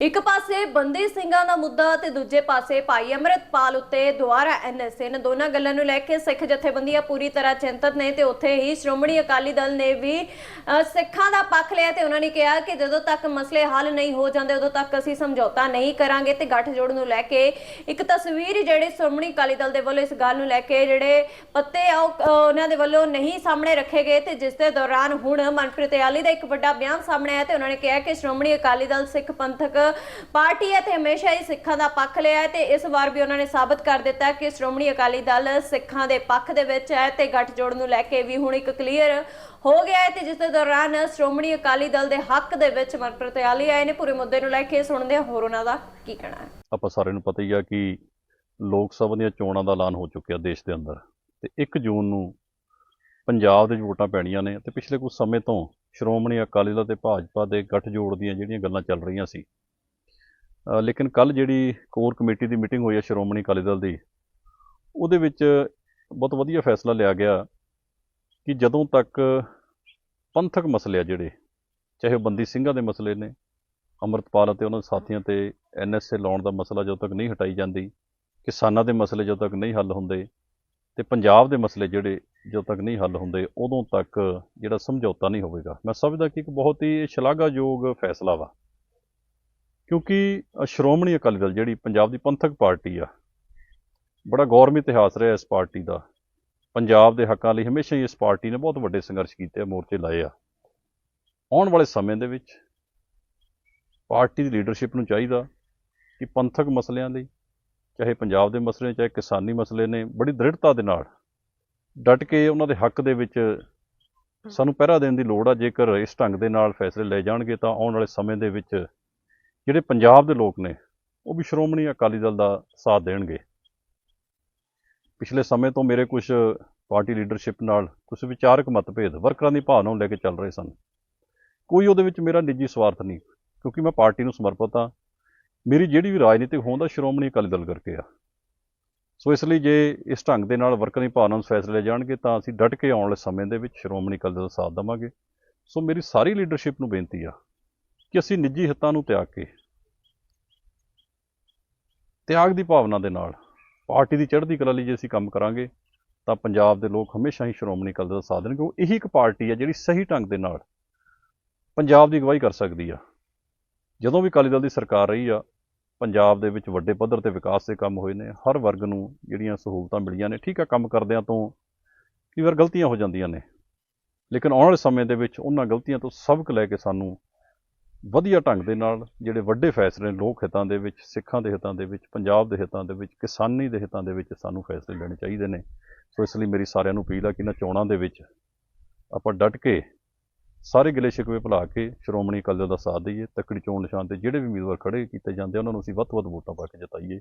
ਇੱਕ ਪਾਸੇ ਬੰਦੀ ਸਿੰਘਾਂ ਦਾ ਮੁੱਦਾ ਤੇ ਦੂਜੇ ਪਾਸੇ ਭਾਈ ਅਮਰਤਪਾਲ ਉੱਤੇ ਦੁਆਰਾ ਐਨਐਸਏ ਨੇ ਦੋਨਾਂ ਗੱਲਾਂ ਨੂੰ ਲੈ ਕੇ ਸਿੱਖ ਜਥੇਬੰਦੀਆਂ ਪੂਰੀ ਤਰ੍ਹਾਂ ਚਿੰਤਤ ਨੇ ਤੇ ਉੱਥੇ ਹੀ ਸ਼੍ਰੋਮਣੀ ਅਕਾਲੀ ਦਲ ਨੇ ਵੀ ਸਿੱਖਾਂ ਦਾ ਪੱਖ ਲਿਆ ਤੇ ਉਹਨਾਂ ਨੇ ਕਿਹਾ ਕਿ ਜਦੋਂ ਤੱਕ ਮਸਲੇ ਹੱਲ ਨਹੀਂ ਹੋ ਜਾਂਦੇ, ਉਦੋਂ ਤੱਕ ਅਸੀਂ ਸਮਝੌਤਾ ਨਹੀਂ ਕਰਾਂਗੇ ਤੇ ਗੱਠਜੋੜ ਨੂੰ ਲੈ ਕੇ ਇੱਕ ਤਸਵੀਰ ਜਿਹੜੇ ਸ਼੍ਰੋਮਣੀ ਅਕਾਲੀ ਦਲ ਦੇ ਵੱਲੋਂ ਇਸ ਗੱਲ ਨੂੰ ਲੈ ਕੇ ਜਿਹੜੇ ਪੱਤੇ ਆ ਉਹਨਾਂ ਦੇ ਵੱਲੋਂ ਨਹੀਂ ਸਾਹਮਣੇ ਰੱਖੇ ਗਏ ਤੇ ਜਿਸ ਦੇ ਦੌਰਾਨ ਹੁਣ ਮਨਪ੍ਰੀਤ ਆਲੀ ਦਾ ਇੱਕ ਵੱਡਾ ਬਿਆਨ ਸਾਹਮਣੇ ਆਇਆ ਤੇ ਉਹਨਾਂ ਨੇ ਕਿਹਾ ਕਿ ਸ਼੍ਰੋਮਣੀ ਅਕਾਲੀ ਦਲ ਸਿੱਖ ਪੰਥਕ ਪਾਰਟੀ ਹੈ ਤੇ ਹਮੇਸ਼ਾ ਹੀ ਸਿੱਖਾਂ ਦਾ ਪੱਖ ਲਿਆ ਹੈ ਤੇ ਇਸ ਵਾਰ ਵੀ ਉਹਨਾਂ ਨੇ ਸਾਬਤ ਕਰ ਦਿੱਤਾ ਕਿ ਸ਼੍ਰੋਮਣੀ ਅਕਾਲੀ ਦਲ ਸਿੱਖਾਂ ਦੇ ਪੱਖ ਦੇ ਵਿੱਚ ਹੈ ਤੇ ਗੱਠਜੋੜ ਨੂੰ ਲੈ ਕੇ ਵੀ ਹੁਣ ਇੱਕ ਕਲੀਅਰ ਹੋ ਗਿਆ ਹੈ ਤੇ ਜਿਸ ਦੇ ਦੌਰਾਨ ਸ਼੍ਰੋਮਣੀ ਅਕਾਲੀ ਦਲ ਦੇ ਹੱਕ ਦੇ ਵਿੱਚ ਮਨਪ੍ਰੀਤ ਆਲੀ ਆਏ ਨੇ। ਪੂਰੇ ਮੁੱਦੇ ਨੂੰ ਲੈ ਕੇ ਸੁਣਦੇ ਹਾਂ, ਹੋਰ ਉਹਨਾਂ ਦਾ ਕੀ ਕਹਿਣਾ ਹੈ। ਆਪਾਂ ਸਾਰਿਆਂ ਨੂੰ ਪਤਾ ਹੀ ਆ ਕਿ ਲੋਕ ਸਭਾ ਦੀਆਂ ਚੋਣਾਂ ਦਾ ਐਲਾਨ ਹੋ ਚੁੱਕਿਆ ਦੇਸ਼ ਦੇ ਅੰਦਰ ਤੇ 1 ਜੂਨ ਨੂੰ ਪੰਜਾਬ ਦੇ ਵੋਟਾਂ ਪੈਣੀਆਂ ਨੇ ਤੇ ਪਿਛਲੇ ਕੁਝ ਸਮੇਂ ਤੋਂ ਸ਼੍ਰੋਮਣੀ ਅਕਾਲੀ ਦਲ ਤੇ ਭਾਜਪਾ ਦੇ ਗੱਠਜੋੜ ਦੀਆਂ ਜਿਹੜੀਆਂ ਗੱਲਾਂ ਚੱਲ ਰਹੀਆਂ ਸੀ ਲੇਕਿਨ ਕੱਲ ਜਿਹੜੀ ਕੋਰ ਕਮੇਟੀ ਦੀ ਮੀਟਿੰਗ ਹੋਈ ਹੈ ਸ਼੍ਰੋਮਣੀ ਅਕਾਲੀ ਦਲ ਦੀ, ਉਹਦੇ ਵਿੱਚ ਬਹੁਤ ਵਧੀਆ ਫੈਸਲਾ ਲਿਆ ਗਿਆ ਕਿ ਜਦੋਂ ਤੱਕ ਪੰਥਕ ਮਸਲੇ ਆ ਜਿਹੜੇ, ਚਾਹੇ ਉਹ ਬੰਦੀ ਸਿੰਘਾਂ ਦੇ ਮਸਲੇ ਨੇ, ਅੰਮ੍ਰਿਤਪਾਲ ਅਤੇ ਉਹਨਾਂ ਦੇ ਸਾਥੀਆਂ ਤੇ ਐਨਐਸਏ ਲਾਉਣ ਦਾ ਮਸਲਾ ਜਦੋਂ ਤੱਕ ਨਹੀਂ ਹਟਾਈ ਜਾਂਦੀ, ਕਿਸਾਨਾਂ ਦੇ ਮਸਲੇ ਜਦੋਂ ਤੱਕ ਨਹੀਂ ਹੱਲ ਹੁੰਦੇ ਤੇ ਪੰਜਾਬ ਦੇ ਮਸਲੇ ਜਿਹੜੇ ਜਦੋਂ ਤੱਕ ਨਹੀਂ ਹੱਲ ਹੁੰਦੇ, ਉਦੋਂ ਤੱਕ ਜਿਹੜਾ ਸਮਝੌਤਾ ਨਹੀਂ ਹੋਵੇਗਾ। ਮੈਂ ਸਮਝਦਾ ਕਿ ਇੱਕ ਬਹੁਤ ਹੀ ਸ਼ਲਾਘਾਯੋਗ ਫੈਸਲਾ ਵਾ। ਕਿਉਂਕਿ ਸ਼੍ਰੋਮਣੀ ਅਕਾਲੀ ਦਲ ਜਿਹੜੀ ਪੰਜਾਬ ਦੀ ਪੰਥਕ ਪਾਰਟੀ ਆ, ਬੜਾ ਗੌਰਵ ਇਤਿਹਾਸ ਰਿਹਾ ਇਸ ਪਾਰਟੀ ਦਾ। ਪੰਜਾਬ ਦੇ ਹੱਕਾਂ ਲਈ ਹਮੇਸ਼ਾ ਹੀ ਇਸ ਪਾਰਟੀ ਨੇ ਬਹੁਤ ਵੱਡੇ ਸੰਘਰਸ਼ ਕੀਤੇ ਆ, ਮੋਰਚੇ ਲਾਏ ਆ। ਆਉਣ ਵਾਲੇ ਸਮੇਂ ਦੇ ਵਿੱਚ ਪਾਰਟੀ ਦੀ ਲੀਡਰਸ਼ਿਪ ਨੂੰ ਚਾਹੀਦਾ ਕਿ ਪੰਥਕ ਮਸਲਿਆਂ ਲਈ, ਚਾਹੇ ਪੰਜਾਬ ਦੇ ਮਸਲੇ ਚਾਹੇ ਕਿਸਾਨੀ ਮਸਲੇ ਨੇ, ਬੜੀ ਦ੍ਰਿੜਤਾ ਦੇ ਨਾਲ ਡਟ ਕੇ ਉਹਨਾਂ ਦੇ ਹੱਕ ਦੇ ਵਿੱਚ ਸਾਨੂੰ ਪਹਿਰਾ ਦੇਣ ਦੀ ਲੋੜ ਆ। ਜੇਕਰ ਇਸ ਢੰਗ ਦੇ ਨਾਲ ਫੈਸਲੇ ਲਏ ਜਾਣਗੇ ਤਾਂ ਆਉਣ ਵਾਲੇ ਸਮੇਂ ਦੇ ਵਿੱਚ ਜਿਹੜੇ ਪੰਜਾਬ ਦੇ ਲੋਕ ਨੇ, ਉਹ ਵੀ ਸ਼੍ਰੋਮਣੀ ਅਕਾਲੀ ਦਲ ਦਾ ਸਾਥ ਦੇਣਗੇ। ਪਿਛਲੇ ਸਮੇਂ ਤੋਂ ਮੇਰੇ ਕੁਝ ਪਾਰਟੀ ਲੀਡਰਸ਼ਿਪ ਨਾਲ ਕੁਝ ਵਿਚਾਰਕ ਮਤਭੇਦ ਵਰਕਰਾਂ ਦੀ ਭਾਵਨਾ ਨੂੰ ਲੈ ਕੇ ਚੱਲ ਰਹੇ ਸਨ। ਕੋਈ ਉਹਦੇ ਵਿੱਚ ਮੇਰਾ ਨਿੱਜੀ ਸਵਾਰਥ ਨਹੀਂ, ਕਿਉਂਕਿ ਮੈਂ ਪਾਰਟੀ ਨੂੰ ਸਮਰਪਿਤ ਹਾਂ। ਮੇਰੀ ਜਿਹੜੀ ਵੀ ਰਾਜਨੀਤਿਕ ਹੋਂਦ ਆ ਸ਼੍ਰੋਮਣੀ ਅਕਾਲੀ ਦਲ ਕਰਕੇ ਆ। ਸੋ ਇਸ ਲਈ ਜੇ ਇਸ ਢੰਗ ਦੇ ਨਾਲ ਵਰਕਰਾਂ ਦੀ ਭਾਵਨਾ ਨੂੰ ਫੈਸਲੇ ਜਾਣਗੇ, ਤਾਂ ਅਸੀਂ ਡਟ ਕੇ ਆਉਣ ਵਾਲੇ ਸਮੇਂ ਦੇ ਵਿੱਚ ਸ਼੍ਰੋਮਣੀ ਅਕਾਲੀ ਦਲ ਦਾ ਸਾਥ ਦੇਵਾਂਗੇ। ਸੋ ਮੇਰੀ ਸਾਰੀ ਲੀਡਰਸ਼ਿਪ ਨੂੰ ਬੇਨਤੀ ਆ ਕਿ ਅਸੀਂ ਨਿੱਜੀ ਹਿੱਤਾਂ ਨੂੰ ਤਿਆਗ ਕੇ ਤਿਆਗ ਦੀ ਭਾਵਨਾ ਦੇ ਨਾਲ, ਪਾਰਟੀ ਦੀ ਚੜ੍ਹਦੀ ਕਲਾ ਲਈ ਜੇ ਅਸੀਂ ਕੰਮ ਕਰਾਂਗੇ, ਤਾਂ ਪੰਜਾਬ ਦੇ ਲੋਕ ਹਮੇਸ਼ਾ ਹੀ ਸ਼੍ਰੋਮਣੀ ਅਕਾਲੀ ਦਲ ਦਾ ਸਾਥ ਦੇਣਗੇ। ਉਹ ਇਹੀ ਇੱਕ ਪਾਰਟੀ ਆ ਜਿਹੜੀ ਸਹੀ ਢੰਗ ਦੇ ਨਾਲ ਪੰਜਾਬ ਦੀ ਅਗਵਾਈ ਕਰ ਸਕਦੀ ਆ। ਜਦੋਂ ਵੀ ਅਕਾਲੀ ਦਲ ਦੀ ਸਰਕਾਰ ਰਹੀ ਆ, ਪੰਜਾਬ ਦੇ ਵਿੱਚ ਵੱਡੇ ਪੱਧਰ ਤੇ ਵਿਕਾਸ ਦੇ ਕੰਮ ਹੋਏ ਨੇ, ਹਰ ਵਰਗ ਨੂੰ ਜਿਹੜੀਆਂ ਸਹੂਲਤਾਂ ਮਿਲੀਆਂ ਨੇ, ਠੀਕ ਆ, ਕੰਮ ਕਰਦਿਆਂ ਤੋਂ ਕਈ ਵਾਰ ਗਲਤੀਆਂ ਹੋ ਜਾਂਦੀਆਂ ਨੇ। ਲੇਕਿਨ ਆਉਣ ਵਾਲੇ ਸਮੇਂ ਦੇ ਵਿੱਚ ਉਹਨਾਂ ਗਲਤੀਆਂ ਤੋਂ ਸਬਕ ਲੈ ਕੇ ਸਾਨੂੰ ਵਧੀਆ ਢੰਗ ਦੇ ਨਾਲ ਜਿਹੜੇ ਵੱਡੇ ਫੈਸਲੇ ਲੋਕ ਹਿੱਤਾਂ ਦੇ ਵਿੱਚ, ਸਿੱਖਾਂ ਦੇ ਹਿੱਤਾਂ ਦੇ ਵਿੱਚ, ਪੰਜਾਬ ਦੇ ਹਿੱਤਾਂ ਦੇ ਵਿੱਚ, ਕਿਸਾਨੀ ਦੇ ਹਿੱਤਾਂ ਦੇ ਵਿੱਚ ਸਾਨੂੰ ਫੈਸਲੇ ਲੈਣੇ ਚਾਹੀਦੇ ਨੇ। ਸੋ ਇਸ ਲਈ ਮੇਰੀ ਸਾਰਿਆਂ ਨੂੰ ਅਪੀਲ ਆ ਕਿ ਇਹਨਾਂ ਚੋਣਾਂ ਦੇ ਵਿੱਚ ਆਪਾਂ ਡਟ ਕੇ ਸਾਰੇ ਗਿਲੇ ਸ਼ਿਕਵੇ ਭੁਲਾ ਕੇ ਸ਼੍ਰੋਮਣੀ ਅਕਾਲੀ ਦਲ ਦਾ ਸਾਥ ਦਈਏ, ਤੱਕੜੀ ਚੋਣ ਨਿਸ਼ਾਨ ਤੇ ਜਿਹੜੇ ਵੀ ਉਮੀਦਵਾਰ ਖੜੇ ਕੀਤੇ ਜਾਂਦੇ ਆ, ਉਹਨਾਂ ਨੂੰ ਅਸੀਂ ਵੱਧ ਤੋਂ ਵੱਧ ਵੋਟਾਂ ਪਾ ਕੇ ਜਿਤਾਈਏ।